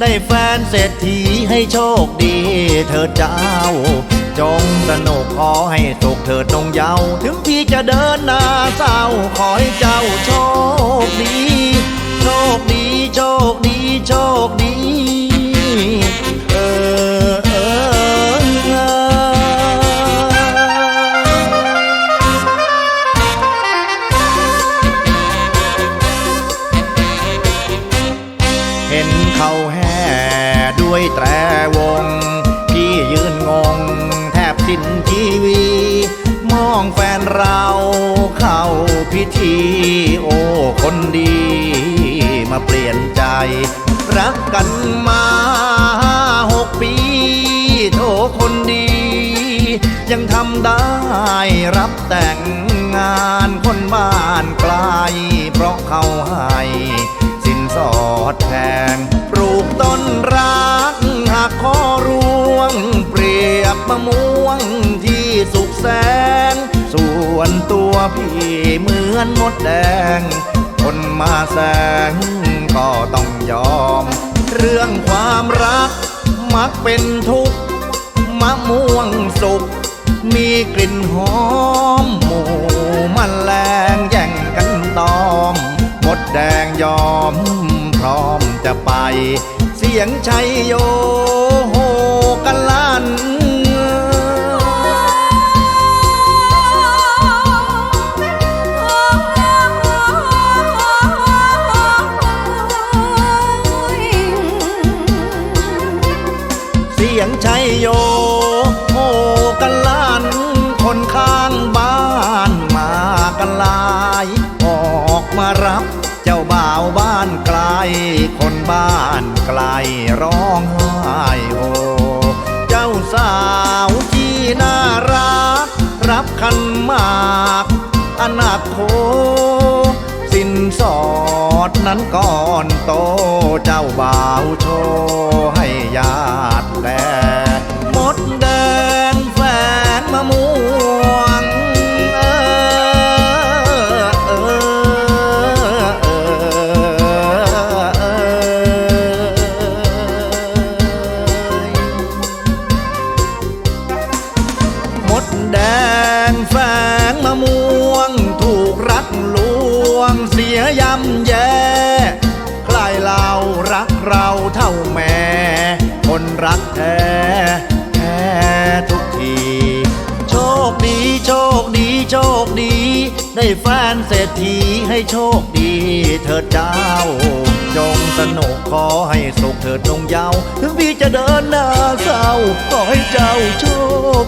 ได้แฟนเศรษฐีให้โชคดี เธอเจ้า จงสนุกขอให้สุขเถิดนงเยาวถึงพี่จะเดินหน้าเศร้าขอให้เจ้าโชคดี โชคดี โชคดี โชคดี เราเข้าพิธี โอ้คนดี มาเปลี่ยนใจ รักกันมาหกปีโทคนดี ยังทำได้รับแต่งงานคนบ้านไกลเพราะเขาให้สินสอดแพงปลูกต้นรักหักคอร่วง เปรียบมะม่วงที่สุกแสงส่ วนตัวพี่เหมือนมดแดง คนมาแสงก็ต้องยอม เรื่องความรักมักเป็นทุกข์มะม่วงสุก มีกลิ่นหอม หมูมแมลงแย่งกันตอม มดแดงยอมพร้อมจะไป เสียงชัยโยโหกันลั่น คนบ้านมากันหลาย ออกมารับเจ้าบ่าวบ้านไกล คนบ้านไกลร้องไห้โฮเจ้าสาวที่น่ารัก รับคันมากอนาคโคสินสอดนั้นก่อนโตเจ้าบ่าวโช แดงแฝงมะม่วง ถูกรักลวง เสียยำแย่ใครเรารักเราเท่าแม่ คนรักแท้แท้ทุกที โชคดีโชคดีโชคดี ได้แฟนเศรษฐีให้โชคดีเถิดเจ้า จงสนุกขอให้สุขเถิดนงเยาว ถึงพี่จะเดินหน้าเศร้าขอให้เจ้าโชค